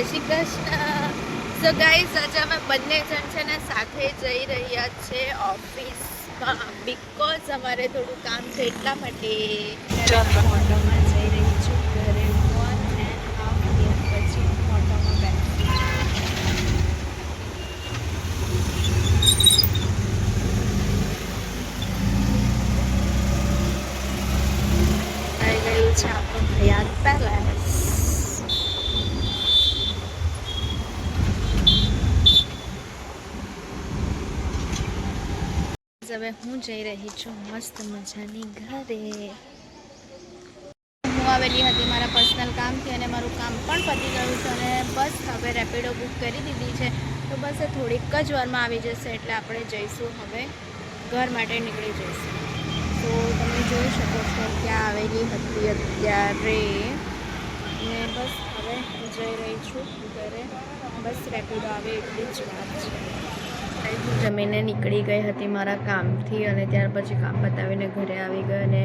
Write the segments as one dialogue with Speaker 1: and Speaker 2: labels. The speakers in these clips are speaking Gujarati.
Speaker 1: જય શ્રી કૃષ્ણ. સો ગાઈઝ આજે અમે બંને જણ છે ને સાથે જઈ રહ્યા છે ઓફિસમાં બીકોઝ અમારે થોડું કામ છે એટલા માટે ઓટોમાં જઈ રહી છું ઘરે વન એન્ડ હાફ યર પછી ઓટોમાં બેઠી આવી ગયું છે આપણું હયાત પેલેસ હવે હું જઈ રહી છું મસ્ત મજાની ઘરે. હું આવેલી હતી મારા પર્સનલ કામથી અને મારું કામ પણ પતી ગયું છે અને બસ હવે રેપિડો બુક કરી દીધી છે. તો બસ એ થોડીક જ વારમાં આવી જશે એટલે આપણે જઈશું હવે ઘર માટે નીકળી જઈશું. તો તમે જોઈ શકો છો ક્યાં આવેલી હતી અત્યારે. ને બસ હવે જઈ રહી છું ઘરે. બસ રેપિડો આવે એટલી જ વાત છે. જમીને નીકળી ગઈ હતી મારા કામથી અને ત્યાર પછી કામ પતાવીને ઘરે આવી ગઈ અને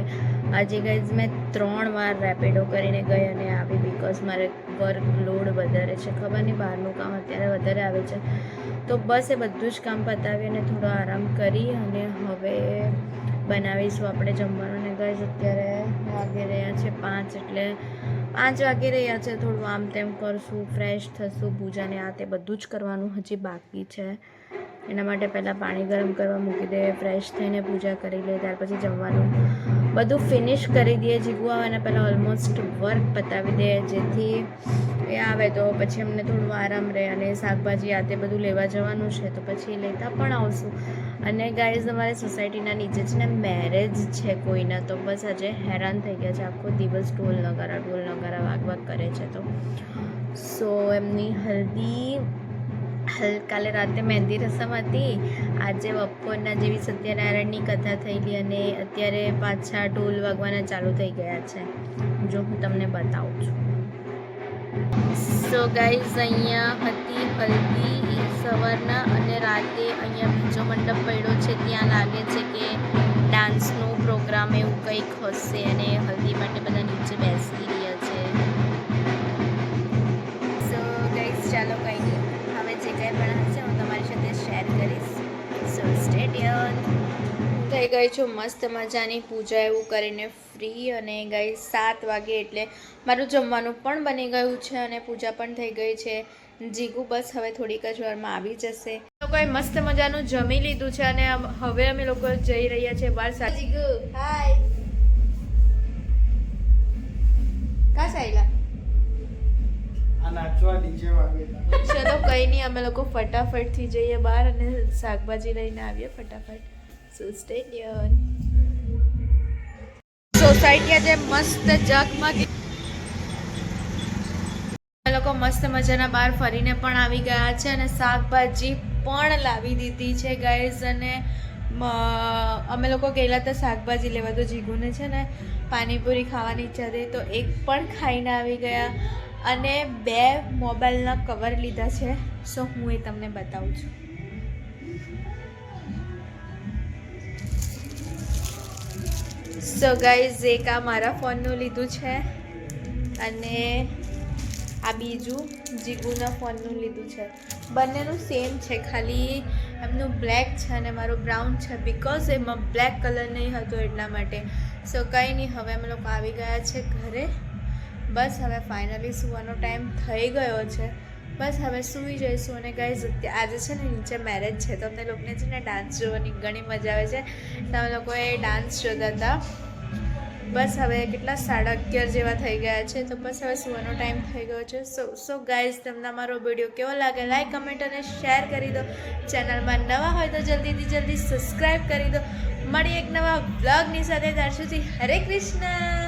Speaker 1: આજે ગાઈઝ મેં ત્રણ વાર રેપિડો કરીને ગઈ અને આવી બિકોઝ મારે વર્ક લોડ વધારે છે. ખબર નહીં બહારનું કામ અત્યારે વધારે આવે છે. તો બસ એ બધું જ કામ પતાવી અને થોડો આરામ કરી અને હવે બનાવીશું આપણે જમવાનું. ને ગાઈઝ અત્યારે વાગી રહ્યા છે પાંચ એટલે પાંચ વાગી રહ્યા છે. થોડું આમ તેમ કરશું ફ્રેશ થશું, પૂજાને આ તે બધું જ કરવાનું હજી બાકી છે. એના માટે પહેલાં પાણી ગરમ કરવા મૂકી દે ફ્રેશ થઈને પૂજા કરી લે ત્યાર પછી જમવાનું. બધું ફિનિશ કરી દઈએ, જીગું આવે ને પહેલાં ઓલમોસ્ટ વર્ક પતાવી દે, જેથી એ આવે તો પછી અમને થોડું આરામ રહે અને શાકભાજી આ તે બધું લેવા જવાનું છે, તો પછી લેતા પણ આવશું. અને ગાઈઝ અમારે સોસાયટીના નીચે છે ને મેરેજ છે કોઈના, તો બસ આજે હેરાન થઈ ગયા છે, આખો દિવસ ઢોલ નગારા ઢોલ નગારા વાગ વાગ કરે છે તો. સો એમની હલ્દી હલ કાલે રાતે મહેંદી રસમ હતી. આજે બપોરના જેવી સત્યનારાયણની કથા થયેલી અને અત્યારે પાછા ઢોલ વાગવાના ચાલુ થઈ ગયા છે. જો હું તમને બતાવું છું. સો ગાઈઝ અહીંયા હતી હલ્દી સવારના અને રાતે અહીંયા બીજો મંડપ પડ્યો છે. ત્યાં લાગે છે કે ડાન્સનો પ્રોગ્રામ એવું કંઈક હશે અને હલ્દી માટે બધા નીચે બેસી ગઈ છું મસ્ત મજાની પૂજા એવું કરીને ફ્રી અને ગઈ સાત વાગે એટલે મારું જમવાનું પણ બની ગયું છે અને પૂજા પણ થઈ ગઈ છે. જીગુ બસ હવે થોડીક જ વારમાં આવી જશે. લોકોએ મસ્ત મજાનું જમી લીધું છે અને હવે અમે લોકો જઈ રહ્યા છે બહાર સાથે જીગુ હાય. કા સાયલા? ચલો કઈ નહીં અમે લોકો ફટાફટથી જઈએ બહાર અને શાકભાજી લઈને આવીએ ફટાફટ. સો સ્ટેડિયમ સોસાયટી આજે મસ્ત જગમાં લોકો મસ્ત મજાના બહાર ફરીને પણ આવી ગયા છે અને શાકભાજી પણ લાવી દીધી છે ગાઈઝ અને અમે લોકો ગયેલા તો શાકભાજી લેવા, તો જીગુને છે ને પાણીપુરી ખાવાની ઈચ્છા થઈ, તો એક પણ ખાઈને આવી ગયા અને બે મોબાઈલના કવર લીધા છે. સો હું એ તમને બતાવું છું. સો ગાઈઝ એક આ મારા ફોનનું લીધું છે અને આ બીજું જીગુના ફોનનું લીધું છે. બંનેનું સેમ છે, ખાલી એમનું બ્લેક છે અને મારું બ્રાઉન છે બિકોઝ એમાં બ્લેક કલર નહીં હતો એટલા માટે. સો કંઈ નહીં, હવે અમે લોકો આવી ગયા છે ઘરે. બસ હવે ફાઇનલી સુવાનો ટાઈમ થઈ ગયો છે. બસ હવે સૂઈ જઈશું અને ગઈ આજે છે ને નીચે મેરેજ છે, તો અમને લોકોને છે ને ડાન્સ જોવાની ઘણી મજા આવે છે. તો અમે લોકોએ ડાન્સ જોતા હતા. બસ હવે કેટલા સાડા અગિયાર જેવા થઈ ગયા છે, તો બસ હવે સુવાનો ટાઈમ થઈ ગયો છે. સો સો ગાઈઝ તમને મારો વીડિયો કેવો લાગે લાઈક કમેન્ટ અને શેર કરી દો. ચેનલમાં નવા હોય તો જલ્દીથી જલ્દી સબસ્ક્રાઈબ કરી દો. મળી એક નવા બ્લોગની સાથે ત્યાર સુધી હરે કૃષ્ણ!